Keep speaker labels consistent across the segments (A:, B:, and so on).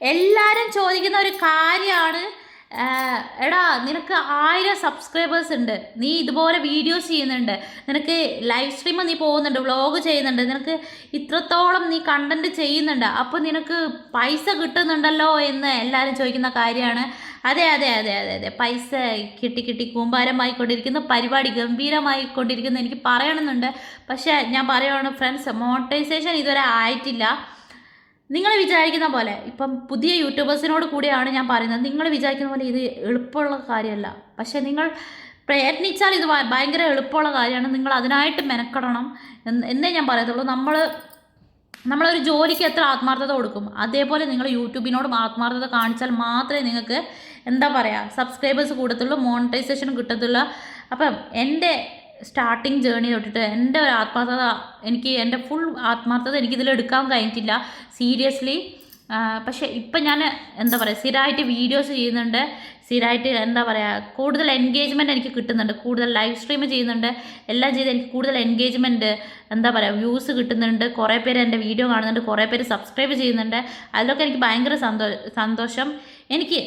A: എല്ലാവരും ചോദിക്കുന്ന ഒരു കാര്യമാണ് എടാ നിനക്ക് ആയിരം സബ്സ്ക്രൈബേഴ്സ് ഉണ്ട്. നീ ഇതുപോലെ വീഡിയോസ് ചെയ്യുന്നുണ്ട്. നിനക്ക് ലൈവ് സ്ട്രീം നീ പോകുന്നുണ്ട് വ്ളോഗ് ചെയ്യുന്നുണ്ട്. നിനക്ക് ഇത്രത്തോളം നീ കണ്ടന്റ് ചെയ്യുന്നുണ്ട്. അപ്പോൾ നിനക്ക് പൈസ കിട്ടുന്നുണ്ടല്ലോ എന്ന് എല്ലാവരും ചോദിക്കുന്ന കാര്യമാണ്. അതെ അതെ അതെ അതെ അതെ. പൈസ കിട്ടി കിട്ടി കൂമ്പാരമായിക്കൊണ്ടിരിക്കുന്ന പരിപാടി ഗംഭീരമായിക്കൊണ്ടിരിക്കുന്ന എനിക്ക് പറയണമെന്നുണ്ട്. പക്ഷേ ഞാൻ പറയുകയാണ് ഫ്രണ്ട്സ് മോണിറ്റൈസേഷൻ ഇതുവരെ ആയിട്ടില്ല. നിങ്ങൾ വിചാരിക്കുന്ന പോലെ ഇപ്പം പുതിയ യൂട്യൂബേഴ്സിനോട് കൂടിയാണ് ഞാൻ പറയുന്നത്. നിങ്ങൾ വിചാരിക്കുന്ന പോലെ ഇത് എളുപ്പമുള്ള കാര്യമല്ല. പക്ഷേ നിങ്ങൾ പ്രയത്നിച്ചാൽ ഇത് ഭയങ്കര എളുപ്പമുള്ള കാര്യമാണ്. നിങ്ങൾ അതിനായിട്ട് മെനക്കെടണം എന്ന് എന്നേ ഞാൻ പറയത്തുള്ളൂ. നമ്മൾ നമ്മളൊരു ജോലിക്ക് എത്ര ആത്മാർത്ഥത കൊടുക്കും? അതേപോലെ നിങ്ങൾ യൂട്യൂബിനോട് ആത്മാർത്ഥത കാണിച്ചാൽ മാത്രമേ നിങ്ങൾക്ക് എന്താ പറയുക സബ്സ്ക്രൈബേഴ്സ് കൂടത്തുള്ളൂ മോണിറ്റൈസേഷൻ കിട്ടത്തുള്ളൂ. അപ്പം എന്റെ സ്റ്റാർട്ടിങ് ജേണി തൊട്ടിട്ട് എന്റെ ഒരു ആത്മാർത്ഥത എനിക്ക് എന്റെ ഫുൾ ആത്മാർത്ഥത എനിക്കിതിൽ എടുക്കാൻ കഴിഞ്ഞിട്ടില്ല. സീരിയസ്ലി പക്ഷേ ഇപ്പം ഞാൻ എന്താ പറയുക സ്ഥിരമായിട്ട് വീഡിയോസ് ചെയ്യുന്നുണ്ട്. സ്ഥിരമായിട്ട് എന്താ പറയുക കൂടുതൽ എൻഗേജ്മെന്റ് എനിക്ക് കിട്ടുന്നുണ്ട്. കൂടുതൽ ലൈവ് സ്ട്രീം ചെയ്യുന്നുണ്ട്. എല്ലാം ചെയ്ത് എനിക്ക് കൂടുതൽ എൻഗേജ്മെന്റ് എന്താ പറയുക വ്യൂസ് കിട്ടുന്നുണ്ട്. കുറേ പേര് എന്റെ വീഡിയോ കാണുന്നുണ്ട്. കുറേ പേര് സബ്സ്ക്രൈബ് ചെയ്യുന്നുണ്ട്. അതിലൊക്കെ എനിക്ക് ഭയങ്കര സന്തോ സന്തോഷം. എനിക്ക്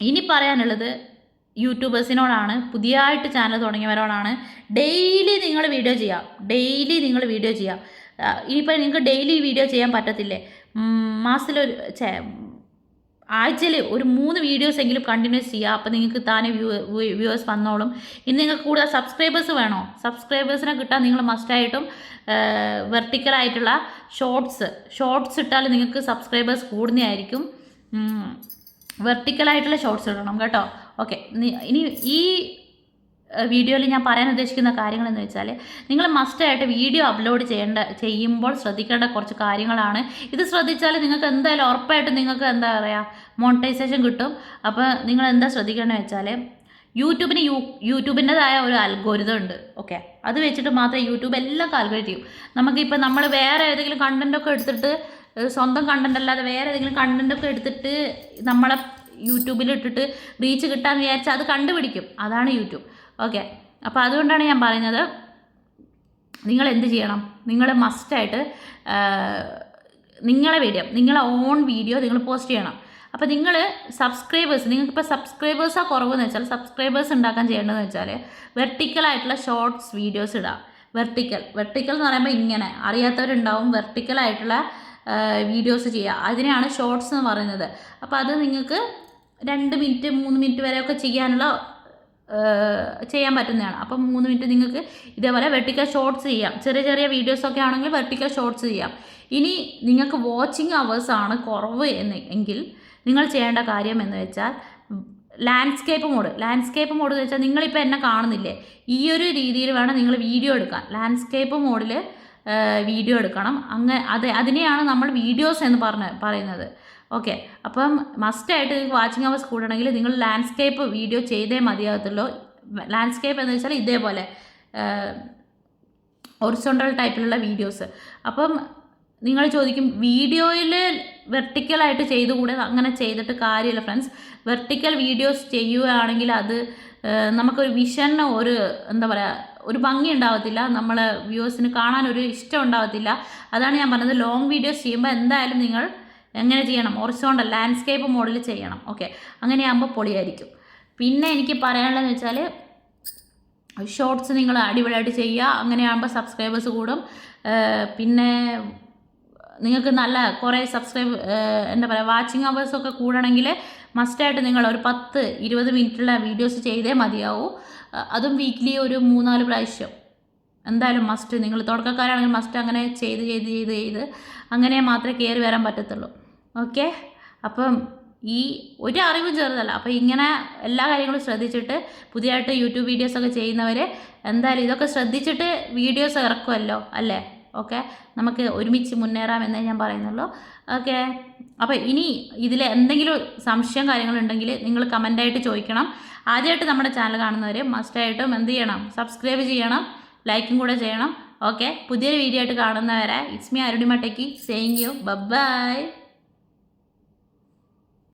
A: ഇനി പറയാനുള്ളത് യൂട്യൂബേഴ്സിനോടാണ് പുതിയതായിട്ട് ചാനൽ തുടങ്ങിയവരോടാണ് ഡെയിലി നിങ്ങൾ വീഡിയോ ചെയ്യാം ഡെയിലി നിങ്ങൾ വീഡിയോ ചെയ്യാം ഇനിയിപ്പോൾ നിങ്ങൾക്ക് ഡെയിലി വീഡിയോ ചെയ്യാൻ പറ്റത്തില്ലേ? മാസത്തിലൊരു ആഴ്ചയിൽ ഒരു മൂന്ന് വീഡിയോസ് എങ്കിലും കണ്ടിന്യൂസ് ചെയ്യുക. അപ്പോൾ നിങ്ങൾക്ക് താനെ വ്യൂ വ്യൂവേഴ്സ് വന്നോളും. ഇനി നിങ്ങൾക്ക് കൂടുതൽ സബ്സ്ക്രൈബേഴ്സ് വേണോ? സബ്സ്ക്രൈബേഴ്സിനെ കിട്ടാൻ നിങ്ങൾ മസ്റ്റായിട്ടും വെർട്ടിക്കലായിട്ടുള്ള ഷോർട്സ് ഷോർട്സ് ഇട്ടാൽ നിങ്ങൾക്ക് സബ്സ്ക്രൈബേഴ്സ് കൂടുന്നതായിരിക്കും. വെർട്ടിക്കലായിട്ടുള്ള ഷോർട്സ് ഇടണം കേട്ടോ. ഓക്കെ ഇനി ഈ വീഡിയോയിൽ ഞാൻ പറയാൻ ഉദ്ദേശിക്കുന്ന കാര്യങ്ങൾ എന്ന് വെച്ചാൽ നിങ്ങൾ മസ്റ്റായിട്ട് വീഡിയോ അപ്ലോഡ് ചെയ്യേണ്ട ചെയ്യുമ്പോൾ ശ്രദ്ധിക്കേണ്ട കുറച്ച് കാര്യങ്ങളാണ്. ഇത് ശ്രദ്ധിച്ചാൽ നിങ്ങൾക്ക് എന്തായാലും ഉറപ്പായിട്ട് നിങ്ങൾക്ക് എന്താ പറയുക മോണിറ്റൈസേഷൻ കിട്ടും. അപ്പോൾ നിങ്ങൾ എന്താ ശ്രദ്ധിക്കേണ്ടത് വെച്ചാൽ യൂട്യൂബിന് യൂ യൂട്യൂബിന്റെതായ ഒരു അൽഗോരിതം ഉണ്ട്. ഓക്കെ അത് വെച്ചിട്ട് മാത്രമേ യൂട്യൂബ് എല്ലാം കാൽക്കുലേറ്റ് ചെയ്യും. നമുക്കിപ്പോൾ നമ്മൾ വേറെ ഏതെങ്കിലും കണ്ടന്റൊക്കെ എടുത്തിട്ട് സ്വന്തം കണ്ടന്റ് അല്ലാതെ വേറെ ഏതെങ്കിലും കണ്ടന്റൊക്കെ എടുത്തിട്ട് നമ്മളെ യൂട്യൂബിൽ ഇട്ടിട്ട് റീച്ച് കിട്ടാന്ന് വിചാരിച്ചാൽ അത് കണ്ടുപിടിക്കും. അതാണ് യൂട്യൂബ്. ഓക്കെ. അപ്പോൾ അതുകൊണ്ടാണ് ഞാൻ പറയുന്നത് നിങ്ങൾ എന്ത് ചെയ്യണം? നിങ്ങൾ മസ്റ്റായിട്ട് നിങ്ങളെ വീഡിയോ നിങ്ങളെ ഓൺ വീഡിയോ നിങ്ങൾ പോസ്റ്റ് ചെയ്യണം. അപ്പോൾ നിങ്ങൾ സബ്സ്ക്രൈബേഴ്സ് നിങ്ങൾക്കിപ്പോൾ സബ്സ്ക്രൈബേഴ്സാണ് കുറവെന്ന് വെച്ചാൽ സബ്സ്ക്രൈബേഴ്സ് ഉണ്ടാക്കാൻ ചെയ്യേണ്ടതെന്ന് വെച്ചാൽ വെർട്ടിക്കലായിട്ടുള്ള ഷോർട്സ് വീഡിയോസ് ഇടാം. വെർട്ടിക്കൽ വെർട്ടിക്കൽ എന്ന് പറയുമ്പോൾ ഇങ്ങനെ. അറിയാത്തവരുണ്ടാവും വെർട്ടിക്കലായിട്ടുള്ള വീഡിയോസ് ചെയ്യുക അതിനെയാണ് ഷോർട്സ് എന്ന് പറയുന്നത്. അപ്പോൾ അത് നിങ്ങൾക്ക് രണ്ട് മിനിറ്റ് മൂന്ന് മിനിറ്റ് വരെയൊക്കെ ചെയ്യാനുള്ള ചെയ്യാൻ പറ്റുന്നതാണ്. അപ്പം മൂന്ന് മിനിറ്റ് നിങ്ങൾക്ക് ഇതേപോലെ വെർട്ടിക്കൽ ഷോർട്സ് ചെയ്യാം. ചെറിയ ചെറിയ വീഡിയോസൊക്കെ ആണെങ്കിൽ വെർട്ടിക്കൽ ഷോർട്സ് ചെയ്യാം. ഇനി നിങ്ങൾക്ക് വാച്ചിങ് അവേഴ്സ് ആണ് കുറവ് എന്ന് എങ്കിൽ നിങ്ങൾ ചെയ്യേണ്ട കാര്യം എന്ന് വെച്ചാൽ ലാൻഡ്സ്കേപ്പ് മോഡ് ലാൻഡ്സ്കേപ്പ് മോഡ് എന്ന് വെച്ചാൽ നിങ്ങളിപ്പോൾ എന്നെ കാണുന്നില്ലേ? ഈ ഒരു രീതിയിൽ വേണം നിങ്ങൾ വീഡിയോ എടുക്കാൻ. ലാൻഡ്സ്കേപ്പ് മോഡിൽ വീഡിയോ എടുക്കണം. അങ്ങ് അത് അതിനെയാണ് നമ്മൾ വീഡിയോസ് എന്ന് പറഞ്ഞ് പറയുന്നത്. ഓക്കെ അപ്പം മസ്റ്റായിട്ട് നിങ്ങൾക്ക് വാച്ചിങ് അവേഴ്സ് കൂടണമെങ്കിൽ നിങ്ങൾ ലാൻഡ്സ്കേപ്പ് വീഡിയോ ചെയ്തേ മതിയാകത്തുള്ളൂ. ലാൻഡ്സ്കേപ്പ് എന്ന് വെച്ചാൽ ഇതേപോലെ ഒറിസോണ്ടൽ ടൈപ്പിലുള്ള വീഡിയോസ് അപ്പം നിങ്ങൾ ചോദിക്കും വീഡിയോയിൽ വെർട്ടിക്കലായിട്ട് ചെയ്തുകൂടെ? അങ്ങനെ ചെയ്തിട്ട് കാര്യമില്ല ഫ്രണ്ട്സ് വെർട്ടിക്കൽ വീഡിയോസ് ചെയ്യുകയാണെങ്കിൽ അത് നമുക്കൊരു വിഷന് ഒരു എന്താ പറയുക ഒരു ഭംഗി ഉണ്ടാവത്തില്ല. നമ്മൾ വ്യൂവേഴ്സിന് കാണാൻ ഒരു ഇഷ്ടം ഉണ്ടാവത്തില്ല. അതാണ് ഞാൻ പറഞ്ഞത്. ലോങ് വീഡിയോസ് ചെയ്യുമ്പോൾ എന്തായാലും നിങ്ങൾ എങ്ങനെ ചെയ്യണം? ഒറിസോണ്ടൽ ലാൻഡ്സ്കേപ്പ് മോഡിൽ ചെയ്യണം. ഓക്കെ അങ്ങനെയാകുമ്പോൾ പൊളിയായിരിക്കും. പിന്നെ എനിക്ക് പറയാനുള്ളതെന്ന് വെച്ചാൽ ഷോർട്സ് നിങ്ങൾ അടിപൊളിയായിട്ട് ചെയ്യുക. അങ്ങനെയാകുമ്പോൾ സബ്സ്ക്രൈബേഴ്സ് കൂടും. പിന്നെ നിങ്ങൾക്ക് നല്ല കുറേ സബ്സ്ക്രൈബ് എന്താ പറയുക വാച്ചിങ് അവേഴ്സൊക്കെ കൂടണമെങ്കിൽ മസ്റ്റായിട്ട് നിങ്ങൾ ഒരു പത്ത് ഇരുപത് മിനിറ്റുള്ള വീഡിയോസ് ചെയ്തേ മതിയാവും. അതും വീക്ക്ലി ഒരു മൂന്നാൽ പ്രാവശ്യം. എന്തായാലും മസ്റ്റ് നിങ്ങൾ തുടക്കക്കാരാണെങ്കിൽ മസ്റ്റ് അങ്ങനെ ചെയ്ത് ചെയ്ത് ചെയ്ത് ചെയ്ത്. അങ്ങനെ മാത്രമേ കയറി വരാൻ പറ്റത്തുള്ളൂ. ഓക്കെ? അപ്പം ഈ ഒരു അറിവ് ചെറുതല്ല. അപ്പോൾ ഇങ്ങനെ എല്ലാ കാര്യങ്ങളും ശ്രദ്ധിച്ചിട്ട് പുതിയതായിട്ട് യൂട്യൂബ് വീഡിയോസൊക്കെ ചെയ്യുന്നവർ എന്തായാലും ഇതൊക്കെ ശ്രദ്ധിച്ചിട്ട് വീഡിയോസ് ഇറക്കുമല്ലോ അല്ലേ? ഓക്കെ? നമുക്ക് ഒരുമിച്ച് മുന്നേറാമെന്നേ ഞാൻ പറയുന്നുള്ളൂ. ഓക്കെ? അപ്പോൾ ഇനി ഇതിൽ എന്തെങ്കിലും സംശയം കാര്യങ്ങളുണ്ടെങ്കിൽ നിങ്ങൾ കമന്റായിട്ട് ചോദിക്കണം. ആദ്യമായിട്ട് നമ്മുടെ ചാനൽ കാണുന്നവർ മസ്റ്റായിട്ടും എന്ത് ചെയ്യണം? സബ്സ്ക്രൈബ് ചെയ്യണം. ലൈക്കും കൂടെ ചെയ്യണം. ഓക്കെ? പുതിയൊരു വീഡിയോ ആയിട്ട് കാണുന്നവരെ ഇറ്റ്സ് മീ അരുണിമട്ടയ്ക്ക് സെയിങ് യു ബൈ